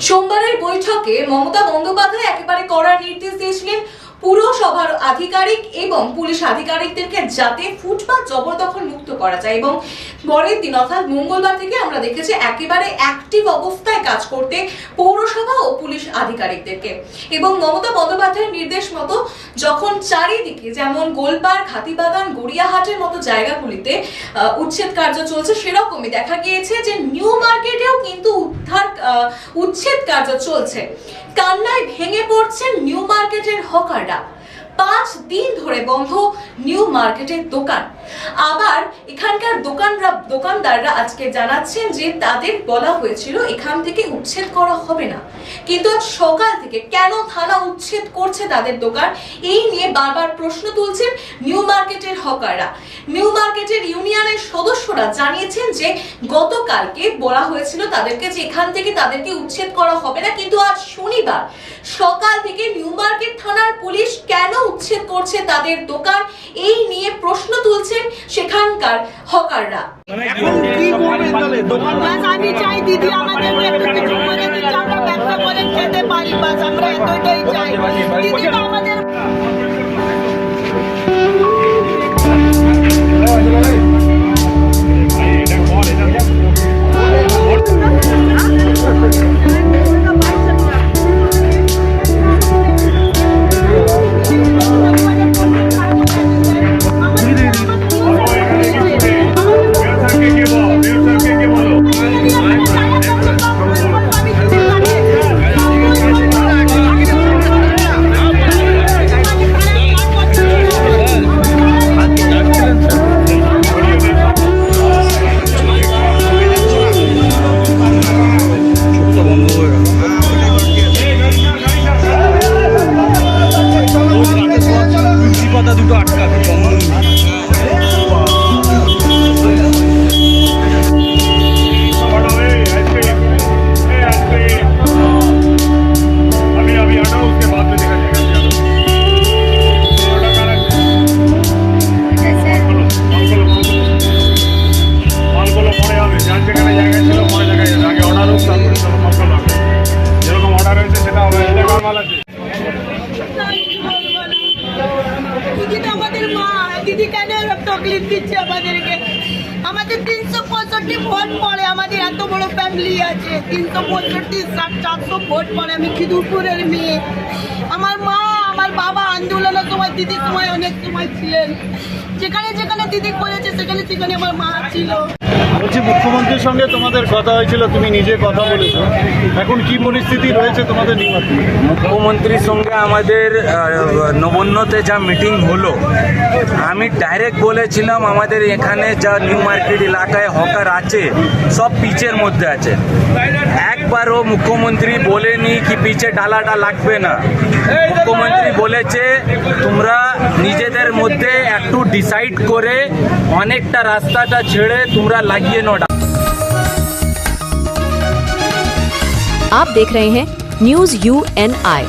সোমবারের বৈঠকে মমতা বন্দ্যোপাধ্যায় একেবারে কড়া নির্দেশ দিয়েছিলেন পুরসভার আধিকারিক এবং পুলিশ আধিকারিকদেরকে যাতে ফুটপাত জবরদখল মুক্ত করা যায় এবং পরের দিন অর্থাৎ মঙ্গলবার থেকে আমরা দেখেছি একেবারে অ্যাক্টিভ অবস্থায় কাজ করতে পৌরসভা ও পুলিশ আধিকারিকদেরকে। এবং মমতা বন্দ্যোপাধ্যায়ের নির্দেশ মতো যখন চারিদিকে যেমন গোলপাড় খাতিবাগান গড়িয়াহাটের মতো জায়গাগুলিতে উচ্ছেদ কার্য চলছে সেরকমই দেখা গিয়েছে যে নিউ মার্কেটেও কিন্তু উদ্ধার উচ্ছেদ কার্য চলছে। কান্নায় ভেঙে পড়ছেন নিউ মার্কেটের হকাররা। পাঁচ দিন ধরে বন্ধ নিউ মার্কেটের দোকান। আবার এখানকার দোকানরা, দোকানদাররা আজকে জানাচ্ছেন যে তাদের বলা হয়েছিল এখান থেকে উচ্ছেদ করা হবে না। কিন্তু আজ সকাল থেকে কেন থানা উচ্ছেদ করছে তাদের দোকান? এই নিয়ে বারবার প্রশ্ন তুলছেন নিউ মার্কেটের হকাররা। নিউ মার্কেটের ইউনিয়নের সদস্যরা জানিয়েছেন যে গতকালকে বলা হয়েছিল তাদেরকে যে এখান থেকে তাদেরকে উচ্ছেদ করা হবে না, কিন্তু আজ শনিবার সকাল থেকে নিউ মার্কেট থানার পুলিশ কেন উচ্ছেদ করছে তাদের দোকান? এই সেখানকার হকাররা। তাহলে? আমি চাই দিদি আমাদের একটু কিছু করে দিচ্ছে আমরা ব্যবসা করে খেতে পারি বাস আমরা এতটাই চাই। দিদি আমাদের দিদি কেন এরকম তকলিফ দিচ্ছে আমাদেরকে? আমাদের তিনশো পঁয়ষট্টি ভোট পড়ে, আমাদের এত বড় ফ্যামিলি আছে। তিনশো পঁয়ষট্টি ষাট চারশো ভোট পড়ে, আমি খিদুরপুরের মেয়ে। আমার মা, আমার বাবা আন্দোলনের সময়, দিদির সময়, অনেক সময় ছিলেন। যেখানে যেখানে দিদি করেছে, সেখানে সেখানে আমার মা ছিল। বলছি, মুখ্যমন্ত্রীর সঙ্গে তোমাদের কথা হয়েছিল, তুমি নিজে কথা বলেছ। এখন কি পরিস্থিতি রয়েছে তোমাদের মুখ্যমন্ত্রীর সঙ্গে আমাদের নবান্নতে যা মিটিং হলো, আমি ডাইরেক্ট বলেছিলাম আমাদের এখানে যা নিউ মার্কেট এলাকায় হকার আছে, সব পিচের মধ্যে আছে। একবারও মুখ্যমন্ত্রী বলেনি কি পিচে ডালাটা লাগবে না। মুখ্যমন্ত্রী বলেছে, তোমরা নিজেদের মধ্যে একটু ডিসাইড করে অনেকটা রাস্তাটা ছেড়ে তোমরা লাগিয়ে নো आप देख रहे हैं न्यूज यू एन आई